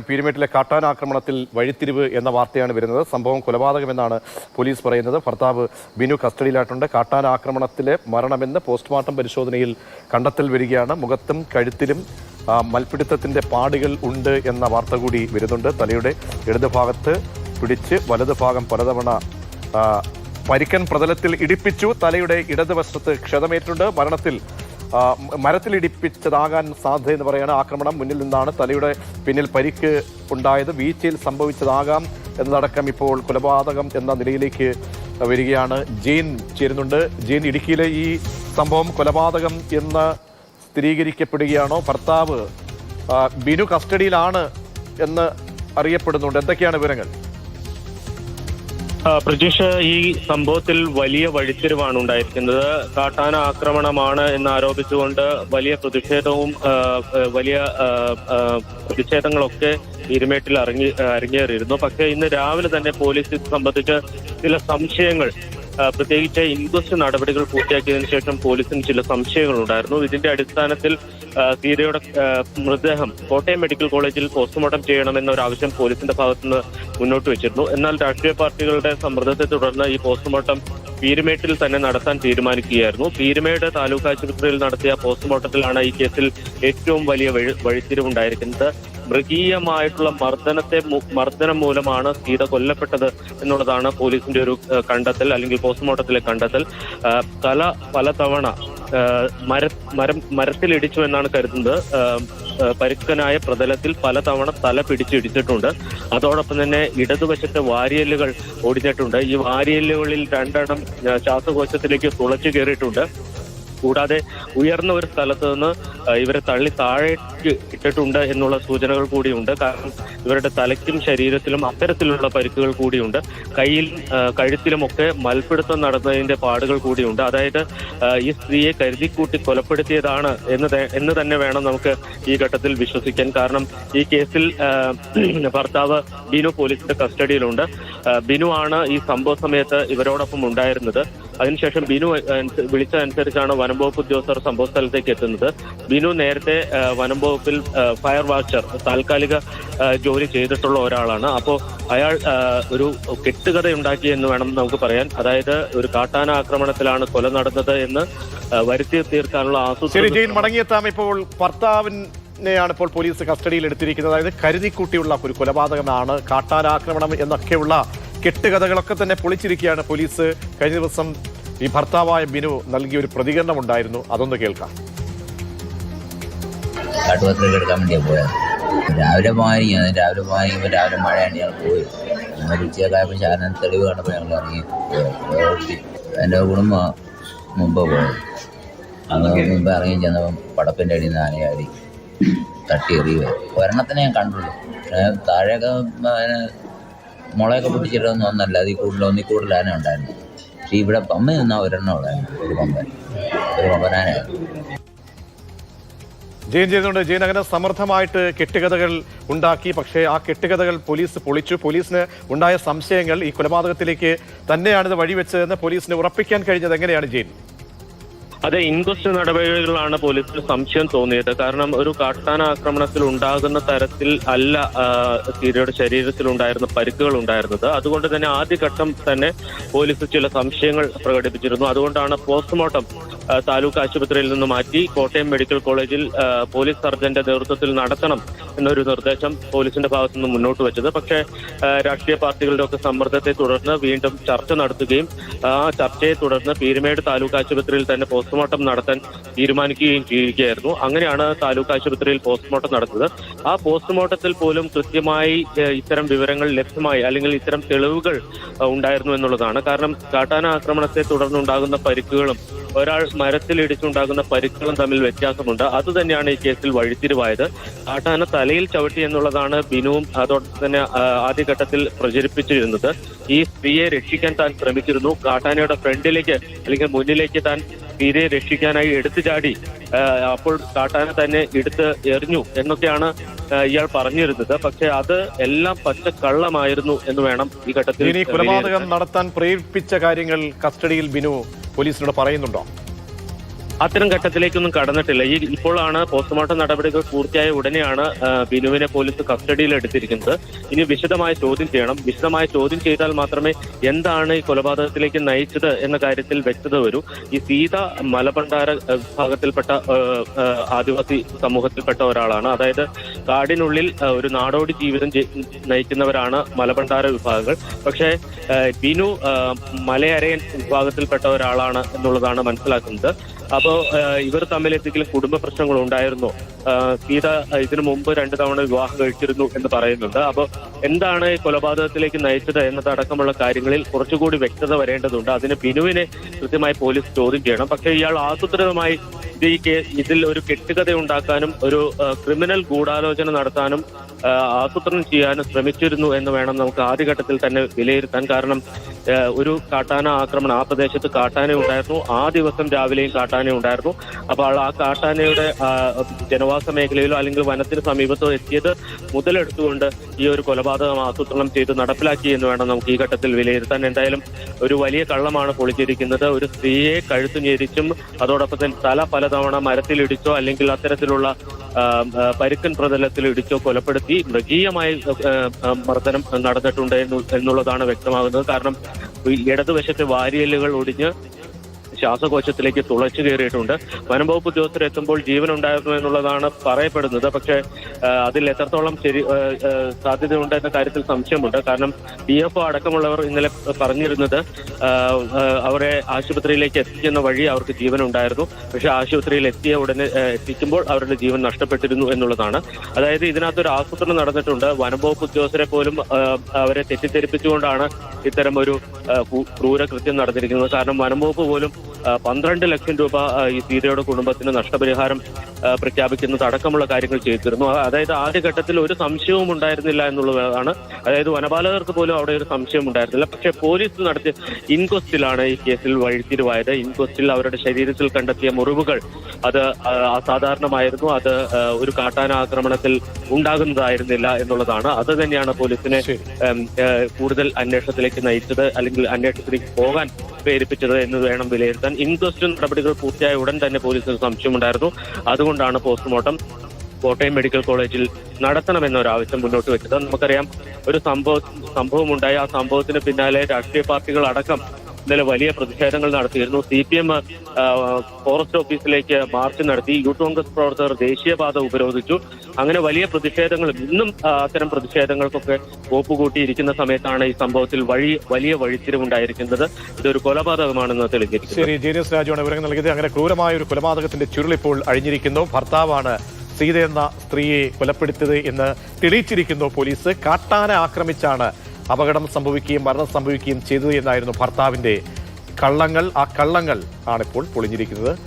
പീരുമേട്ടിലെ കാട്ടാനാക്രമണത്തിൽ വഴിത്തിരിവ് എന്ന വാർത്തയാണ് വരുന്നത്. സംഭവം കൊലപാതകമെന്നാണ് പോലീസ് പറയുന്നത്. ഭർത്താവ് ബിനു കസ്റ്റഡിയിലായിട്ടുണ്ട്. കാട്ടാനാക്രമണത്തിലെ മരണമെന്ന് പോസ്റ്റ്മോർട്ടം പരിശോധനയിൽ കണ്ടെത്തൽ വരികയാണ്. മുഖത്തും കഴുത്തിലും മൽപിടുത്തത്തിന്റെ പാടുകൾ ഉണ്ട് എന്ന വാർത്ത കൂടി വരുന്നുണ്ട്. തലയുടെ ഇടതുഭാഗത്ത് പിടിച്ച് വലതു ഭാഗം പലതവണ പരിക്കൻ പ്രതലത്തിൽ ഇടിപ്പിച്ചു. തലയുടെ ഇടതുവശത്ത് ക്ഷതമേറ്റിട്ടുണ്ട്. മരണത്തിൽ മരത്തിലിടിപ്പിച്ചതാകാൻ സാധ്യത എന്ന് പറയുകയാണ് ആക്രമണം മുന്നിൽ നിന്നാണ് തലയുടെ പിന്നിൽ പരിക്ക് ഉണ്ടായത്. വീഴ്ചയിൽ സംഭവിച്ചതാകാം എന്നതടക്കം ഇപ്പോൾ കൊലപാതകം എന്ന നിലയിലേക്ക് വരികയാണ്. ജീൻ ചേരുന്നുണ്ട്. ജീൻ ഇടുക്കിയിലെ ഈ സംഭവം കൊലപാതകം എന്ന് സ്ഥിരീകരിക്കപ്പെടുകയാണോ? ഭർത്താവ് ബിനു കസ്റ്റഡിയിലാണ് എന്ന് അറിയപ്പെടുന്നുണ്ട്. എന്തൊക്കെയാണ് വിവരങ്ങൾ? പ്രജീഷ് ഈ സംഭവത്തിൽ വലിയ വഴിത്തിരിവാണ് ഉണ്ടായിരിക്കുന്നത്. കാട്ടാന ആക്രമണമാണ് എന്ന് ആരോപിച്ചുകൊണ്ട് വലിയ പ്രതിഷേധവും വലിയ പ്രതിഷേധങ്ങളൊക്കെ ഇരുമേട്ടിൽ അരങ്ങി അരങ്ങേറിയിരുന്നു. പക്ഷേ ഇന്ന് രാവിലെ തന്നെ പോലീസ് ഇത് സംബന്ധിച്ച് ചില സംശയങ്ങൾ പ്രത്യേകിച്ച് ഇൻക്വസ്റ്റ് നടപടികൾ പൂർത്തിയാക്കിയതിന് ശേഷം പോലീസിന് ചില സംശയങ്ങൾ ഉണ്ടായിരുന്നു ഇതിന്റെ അടിസ്ഥാനത്തിൽ സീതയുടെ മൃതദേഹം കോട്ടയം മെഡിക്കൽ കോളേജിൽ പോസ്റ്റ്മോർട്ടം ചെയ്യണമെന്ന ഒരു ആവശ്യം പോലീസിന്റെ ഭാഗത്തുനിന്ന് മുന്നോട്ട് വെച്ചിരുന്നു. എന്നാൽ രാഷ്ട്രീയ പാർട്ടികളുടെ സമ്മർദ്ദത്തെ തുടർന്ന് ഈ പോസ്റ്റ്മോർട്ടം പീരുമേട്ടിൽ തന്നെ നടത്താൻ തീരുമാനിക്കുകയായിരുന്നു. പീരുമേട് താലൂക്ക് ആശുപത്രിയിൽ നടത്തിയ പോസ്റ്റ്മോർട്ടത്തിലാണ് ഈ കേസിൽ ഏറ്റവും വലിയ വഴി- വഴിത്തിരിവുണ്ടായിരിക്കുന്നത്. മൃഗീയമായിട്ടുള്ള മർദ്ദനത്തെ മർദ്ദനം മൂലമാണ് സീത കൊല്ലപ്പെട്ടത് എന്നുള്ളതാണ് പോലീസിന്റെ ഒരു കണ്ടെത്തൽ അല്ലെങ്കിൽ പോസ്റ്റ്മോർട്ടത്തിലെ കണ്ടെത്തൽ. തല പലതവണ മര മരം മരത്തിലിടിച്ചു എന്നാണ് കരുതുന്നത്. പരുക്കനായ പ്രതലത്തിൽ പലതവണ തല പിടിച്ചിടിച്ചിട്ടുണ്ട്. അതോടൊപ്പം തന്നെ ഇടതുവശത്തെ വാരിയല്ലുകൾ ഒടിഞ്ഞിട്ടുണ്ട് ഈ വാരിയല്ലുകളിൽ രണ്ടെണ്ണം ശ്വാസകോശത്തിലേക്ക് തുളച്ചു കയറിയിട്ടുണ്ട്. കൂടാതെ ഉയർന്ന ഒരു സ്ഥലത്ത് നിന്ന് ഇവരെ തള്ളി താഴേക്ക് ഇട്ടിട്ടുണ്ട് എന്നുള്ള സൂചനകൾ കൂടിയുണ്ട്. കാരണം ഇവരുടെ തലയ്ക്കും ശരീരത്തിലും അത്തരത്തിലുള്ള പരിക്കുകൾ കൂടിയുണ്ട്. കയ്യിൽ കഴുത്തിലുമൊക്കെ മൽപ്പിടുത്തം നടന്നതിന്റെ പാടുകൾ കൂടിയുണ്ട്. അതായത് ഈ സ്ത്രീയെ കരുതിക്കൂട്ടി കൊലപ്പെടുത്തിയതാണ് എന്ന് എന്ന് തന്നെ വേണം നമുക്ക് ഈ ഘട്ടത്തിൽ വിശ്വസിക്കാൻ. കാരണം ഈ കേസിൽ ഭർത്താവ് ബിനു പോലീസിന്റെ കസ്റ്റഡിയിലുണ്ട്. ബിനു ആണ് ഈ സംഭവ സമയത്ത് ഇവരോടൊപ്പം ഉണ്ടായിരുന്നത്. അതിനുശേഷം ബിനു വിളിച്ച അനുസരിച്ചാണ് വനം വകുപ്പ് ഉദ്യോഗസ്ഥർ സംഭവ സ്ഥലത്തേക്ക് എത്തുന്നത്. ബിനു നേരത്തെ വനം വകുപ്പിൽ ഫയർ വാച്ചർ താൽക്കാലിക ജോലി ചെയ്തിട്ടുള്ള ഒരാളാണ്. അപ്പോൾ അയാൾ ഒരു കെട്ടുകഥ ഉണ്ടാക്കി എന്ന് വേണം നമുക്ക് പറയാൻ. അതായത് ഒരു കാട്ടാന ആക്രമണത്തിലാണ് കൊല നടന്നത് എന്ന് വരുത്തി തീർക്കാനുള്ള ആസൂത്രണം മടങ്ങിയെത്താം. ഇപ്പോൾ ഭർത്താവിനെയാണ് ഇപ്പോൾ പോലീസ് കസ്റ്റഡിയിൽ എടുത്തിരിക്കുന്നത്. അതായത് കരുതിക്കൂട്ടിയുള്ള ഒരു കൊലപാതകമാണ് കാട്ടാനാക്രമണം എന്നൊക്കെയുള്ള കെട്ടുകഥകളൊക്കെ തന്നെ പൊളിച്ചിരിക്കുകയാണ് പോലീസ്. കഴിഞ്ഞ ദിവസം ഈ ഭർത്താവായ ബിനു നൽകിയ ഒരു പ്രതികരണം ഉണ്ടായിരുന്നു. അതൊന്ന് കേൾക്കാം. കാട്ടുപത്രിക എടുക്കാൻ വേണ്ടിയാണ് പോയത് രാവിലെ അത് രാവിലെ രാവിലെ മഴയാണ് ഞങ്ങൾ പോയി. അങ്ങനെ ഉച്ചയൊക്കെ ശാരൻ തെളിവ് കണ്ടപ്പോൾ ഞങ്ങൾ ഇറങ്ങി. പോയി എന്റെ കുടുംബം മുമ്പ് പോയത് അന്ന് മുമ്പ് ഇറങ്ങി ചെന്നപ്പം പടപ്പിന്റെ അടിയിൽ നിന്ന് ആനയാടി തട്ടി എറിയുക ഒരെണ്ണത്തിനെ ഞാൻ കണ്ടുള്ളൂ താഴെയൊക്കെ മുളയൊക്കെ പൊട്ടിച്ചിട്ടൊന്നും ഒന്നല്ല. അതിൽ കൂടുതൽ ഒന്നിൽ കൂടുതൽ ആന ഉണ്ടായിരുന്നു. പക്ഷേ ഇവിടെ പമ്മ നിന്നാൽ ഒരെണ്ണം ഉള്ളായിരുന്നു. ഒരു പമ്പൻ. ഒരു പമ്പനാനായിരുന്നു ജയിൻ ചെയ്തുകൊണ്ട് ജയിൻ അങ്ങനെ സമർത്ഥമായിട്ട് കെട്ടുകഥകൾ ഉണ്ടാക്കി. പക്ഷേ ആ കെട്ടുകഥകൾ പോലീസ് പൊളിച്ചു. പോലീസിന് ഉണ്ടായ സംശയങ്ങൾ ഈ കൊലപാതകത്തിലേക്ക് തന്നെയാണിത് വഴിവെച്ചതെന്ന് പോലീസിന് ഉറപ്പിക്കാൻ കഴിഞ്ഞത് എങ്ങനെയാണ് ജെയിൻ? അതെ ഇൻക്വസ്റ്റ് നടപടികളാണ് പോലീസിന് സംശയം തോന്നിയത്. കാരണം ഒരു കാട്ടാന ആക്രമണത്തിൽ ഉണ്ടാകുന്ന തരത്തിൽ അല്ല ആ, സീരയുടെ ശരീരത്തിൽ ഉണ്ടായിരുന്ന പരിക്കുകൾ ഉണ്ടായിരുന്നത്. അതുകൊണ്ട് തന്നെ ആദ്യഘട്ടം തന്നെ പോലീസ് ചില സംശയങ്ങൾ പ്രകടിപ്പിച്ചിരുന്നു. അതുകൊണ്ടാണ് പോസ്റ്റ്മോർട്ടം താലൂക്ക് ആശുപത്രിയിൽ നിന്ന് മാറ്റി കോട്ടയം മെഡിക്കൽ കോളേജിൽ പോലീസ് സർജന്റെ നേതൃത്വത്തിൽ നടത്തണം എന്നൊരു നിർദ്ദേശം പോലീസിന്റെ ഭാഗത്തു നിന്ന് മുന്നോട്ട് വെച്ചത്. പക്ഷേ രാഷ്ട്രീയ പാർട്ടികളുടെ ഒക്കെ സമ്മർദ്ദത്തെ തുടർന്ന് വീണ്ടും ചർച്ച നടത്തുകയും ആ ചർച്ചയെ തുടർന്ന് പീരുമേട് താലൂക്ക് ആശുപത്രിയിൽ തന്നെ പോസ്റ്റ്മോർട്ടം നടത്താൻ തീരുമാനിക്കുകയും ചെയ്യുകയായിരുന്നു. അങ്ങനെയാണ് താലൂക്ക് ആശുപത്രിയിൽ പോസ്റ്റ്മോർട്ടം നടന്നത്. ആ പോസ്റ്റ്മോർട്ടത്തിൽ പോലും കൃത്യമായി ഇത്തരം വിവരങ്ങൾ ലഭ്യമായി അല്ലെങ്കിൽ ഇത്തരം തെളിവുകൾ ഉണ്ടായിരുന്നു എന്നുള്ളതാണ്. കാരണം കാട്ടാന ആക്രമണത്തെ തുടർന്നുണ്ടാകുന്ന പരിക്കുകളും ഒരാൾ മരത്തിലിടിച്ചുണ്ടാകുന്ന പരിക്കുകളും തമ്മിൽ വ്യത്യാസമുണ്ട്. അതുതന്നെയാണ് ഈ കേസിൽ വഴിത്തിരിവായത്. കാട്ടാന തലയിൽ ചവിട്ടി എന്നുള്ളതാണ് ബിനുവും അതോടൊപ്പം തന്നെ ആദ്യഘട്ടത്തിൽ പ്രചരിപ്പിച്ചിരുന്നത്. ഈ സ്ത്രീയെ രക്ഷിക്കാൻ താൻ ശ്രമിച്ചിരുന്നു. കാട്ടാനയുടെ ഫ്രണ്ടിലേക്ക് അല്ലെങ്കിൽ മുന്നിലേക്ക് താൻ സ്ത്രീയെ രക്ഷിക്കാനായി എടുത്തു ചാടി അപ്പോൾ കാട്ടാന തന്നെ എടുത്ത് എറിഞ്ഞു എന്നൊക്കെയാണ് ഇയാൾ പറഞ്ഞിരുന്നത്. പക്ഷെ അത് എല്ലാം പച്ച കള്ളമായിരുന്നു എന്ന് വേണം ഈ ഘട്ടത്തിൽ കൊലപാതകം നടത്താൻ പ്രേരിപ്പിച്ച കാര്യങ്ങൾ കസ്റ്റഡിയിൽ ബിനു പോലീസിനോട് പറയുന്നുണ്ടോ? അത്തരം ഘട്ടത്തിലേക്കൊന്നും കടന്നിട്ടില്ല. ഈ ഇപ്പോഴാണ് പോസ്റ്റ്മോർട്ടം നടപടികൾ പൂർത്തിയായ ഉടനെയാണ് ബിനുവിനെ പോലീസ് കസ്റ്റഡിയിൽ എടുത്തിരിക്കുന്നത്. ഇനി വിശദമായ ചോദ്യം ചെയ്യണം. വിശദമായ ചോദ്യം ചെയ്താൽ മാത്രമേ എന്താണ് ഈ കൊലപാതകത്തിലേക്ക് നയിച്ചത് എന്ന കാര്യത്തിൽ വ്യക്തത വരൂ. ഈ സീത മലബണ്ടാര വിഭാഗത്തിൽപ്പെട്ട ആദിവാസി സമൂഹത്തിൽപ്പെട്ട ഒരാളാണ്. അതായത് കാടിനുള്ളിൽ ഒരു നാടോടി ജീവിതം നയിക്കുന്നവരാണ് മലബണ്ടാര വിഭാഗങ്ങൾ. പക്ഷേ ബിനു മലയരയൻ വിഭാഗത്തിൽപ്പെട്ട ഒരാളാണ് എന്നുള്ളതാണ് മനസ്സിലാക്കുന്നത്. അപ്പോ ഇവർ തമ്മിൽ എന്തെങ്കിലും കുടുംബ പ്രശ്നങ്ങൾ ഉണ്ടായിരുന്നോ? സീത ഇതിനു മുമ്പ് രണ്ടു തവണ വിവാഹം കഴിച്ചിരുന്നു എന്ന് പറയുന്നുണ്ട്. അപ്പോൾ എന്താണ് കൊലപാതകത്തിലേക്ക് നയിച്ചത് എന്നതടക്കമുള്ള കാര്യങ്ങളിൽ കുറച്ചുകൂടി വ്യക്തത വരേണ്ടതുണ്ട്. അതിന് ബിനുവിനെ കൃത്യമായി പോലീസ് ചോദ്യം ചെയ്യണം. പക്ഷേ ഇയാൾ ആസൂത്രിതമായി ഇതിൽ ഒരു കെട്ടുകഥ ഉണ്ടാക്കാനും ഒരു ക്രിമിനൽ ഗൂഢാലോചന നടത്താനും ആസൂത്രണം ചെയ്യാനും ശ്രമിച്ചിരുന്നു എന്ന് വേണം നമുക്ക് ആദ്യഘട്ടത്തിൽ തന്നെ വിലയിരുത്താൻ. കാരണം ഒരു കാട്ടാന ആക്രമണം ആ പ്രദേശത്ത് കാട്ടാന ഉണ്ടായിരുന്നു. ആ ദിവസം രാവിലെയും കാട്ടാന ഉണ്ടായിരുന്നു. അപ്പോൾ ആ കാട്ടാനയുടെ ജനവാസ മേഖലയിലോ അല്ലെങ്കിൽ വനത്തിന് സമീപത്തോ എത്തിയത് മുതലെടുത്തുകൊണ്ട് ഈ ഒരു കൊലപാതകം ആസൂത്രണം ചെയ്ത് നടപ്പിലാക്കി എന്ന് വേണം നമുക്ക് ഈ ഘട്ടത്തിൽ വിലയിരുത്താൻ. എന്തായാലും ഒരു വലിയ കള്ളമാണ് പൊളിച്ചിരിക്കുന്നത്. ഒരു സ്ത്രീയെ കഴുത്തു ഞെരിച്ചും അതോടൊപ്പം തന്നെ തല പലതവണ മരത്തിലിടിച്ചോ അല്ലെങ്കിൽ അത്തരത്തിലുള്ള പരുക്കൻ പ്രതലത്തിൽ ഇടിച്ചോ കൊലപ്പെടുത്തി മൃഗീയമായി മർദ്ദനം നടന്നിട്ടുണ്ട് എന്നുള്ളതാണ് വ്യക്തമാകുന്നത്. കാരണം ഇടതുവശത്തെ വാരിയലുകൾ ഒടിഞ്ഞ് ശ്വാസകോശത്തിലേക്ക് തുളച്ചു കയറിയിട്ടുണ്ട്. വനംവകുപ്പ് ഉദ്യോഗസ്ഥർ എത്തുമ്പോൾ ജീവൻ ഉണ്ടായിരുന്നു എന്നുള്ളതാണ് പറയപ്പെടുന്നത്. പക്ഷേ അതിൽ എത്രത്തോളം ശരി സാധ്യതയുണ്ട് എന്ന കാര്യത്തിൽ സംശയമുണ്ട്. കാരണം ഡി എഫ് അടക്കമുള്ളവർ ഇന്നലെ പറഞ്ഞിരുന്നത് അവരെ ആശുപത്രിയിലേക്ക് എത്തിക്കുന്ന വഴി അവർക്ക് ജീവൻ ഉണ്ടായിരുന്നു പക്ഷേ ആശുപത്രിയിൽ എത്തിയ ഉടനെ എത്തിക്കുമ്പോൾ അവരുടെ ജീവൻ നഷ്ടപ്പെട്ടിരുന്നു എന്നുള്ളതാണ്. അതായത് ഇതിനകത്ത് ഒരു ആസൂത്രണം നടന്നിട്ടുണ്ട്. വനംവകുപ്പ് ഉദ്യോഗസ്ഥരെ പോലും അവരെ തെറ്റിദ്ധരിപ്പിച്ചുകൊണ്ടാണ് ഇത്തരം ഒരു ക്രൂരകൃത്യം നടന്നിരിക്കുന്നത്. കാരണം വനംവകുപ്പ് പോലും പന്ത്രണ്ട് ലക്ഷം രൂപ ഈ സീതയുടെ കുടുംബത്തിന് നഷ്ടപരിഹാരം പ്രഖ്യാപിക്കുന്നത് അടക്കമുള്ള കാര്യങ്ങൾ ചെയ്തിരുന്നു. അതായത് ആദ്യഘട്ടത്തിൽ ഒരു സംശയവും ഉണ്ടായിരുന്നില്ല എന്നുള്ളതാണ്. അതായത് വനപാലകർക്ക് പോലും അവിടെ ഒരു സംശയം ഉണ്ടായിരുന്നില്ല. പക്ഷേ പോലീസ് നടത്തിയ ഇൻക്വസ്റ്റിലാണ് ഈ കേസിൽ വഴിത്തിരിവായത്. ഇൻക്വസ്റ്റിൽ അവരുടെ ശരീരത്തിൽ കണ്ടെത്തിയ മുറിവുകൾ അത് അസാധാരണമായിരുന്നു. അത് ഒരു കാട്ടാന ആക്രമണത്തിൽ ഉണ്ടാകുന്നതായിരുന്നില്ല എന്നുള്ളതാണ്. അത് തന്നെയാണ് പോലീസിനെ കൂടുതൽ അന്വേഷണത്തിലേക്ക് നയിച്ചത്. അല്ലെങ്കിൽ അന്വേഷണത്തിലേക്ക് പോകാൻ പ്രേരിപ്പിച്ചത് എന്ന് വേണം വിലയിരുത്താൻ. ഇൻക്വസ്റ്റ് നടപടികൾ പൂർത്തിയായ ഉടൻ തന്നെ പോലീസിന് സംശയമുണ്ടായിരുന്നു. അതുകൊണ്ടാണ് പോസ്റ്റ്മോർട്ടം കോട്ടയം മെഡിക്കൽ കോളേജിൽ നടത്തണമെന്നൊരു ആവശ്യം മുന്നോട്ട് വെച്ചത്. നമുക്കറിയാം ഒരു സംഭവം സംഭവമുണ്ടായി. ആ സംഭവത്തിന് പിന്നാലെ രാഷ്ട്രീയ പാർട്ടികൾ അടക്കം ഇന്നലെ വലിയ പ്രതിഷേധങ്ങൾ നടത്തിയിരുന്നു. സി പി എം ഫോറസ്റ്റ് ഓഫീസിലേക്ക് മാർച്ച് നടത്തി. യൂത്ത് കോൺഗ്രസ് പ്രവർത്തകർ ദേശീയപാത ഉപരോധിച്ചു. അങ്ങനെ വലിയ പ്രതിഷേധങ്ങൾ ഇന്നും അത്തരം പ്രതിഷേധങ്ങൾക്കൊക്കെ ഒപ്പുകൂട്ടിയിരിക്കുന്ന സമയത്താണ് ഈ സംഭവത്തിൽ വഴി വലിയ വഴിത്തിരിവുണ്ടായിരിക്കുന്നത്. ഇതൊരു കൊലപാതകമാണെന്ന് തെളിഞ്ഞിരിക്കുന്നത് ശരി രാജുവാണ് വിവരങ്ങൾ നൽകിയത്. അങ്ങനെ ക്രൂരമായ ഒരു കൊലപാതകത്തിന്റെ ചുരുളിപ്പോൾ അഴിഞ്ഞിരിക്കുന്നു. ഭർത്താവാണ് സീത എന്ന സ്ത്രീയെ കൊലപ്പെടുത്തിയത് എന്ന് തെളിയിച്ചിരിക്കുന്നു പോലീസ്. കാട്ടാന ആക്രമിച്ചാണ് അപകടം സംഭവിക്കുകയും മരണം സംഭവിക്കുകയും ചെയ്തു എന്നായിരുന്നു ഭർത്താവിന്റെ കള്ളങ്ങൾ. ആ കള്ളങ്ങൾ ആണിപ്പോൾ പൊളിഞ്ഞിരിക്കുന്നത്.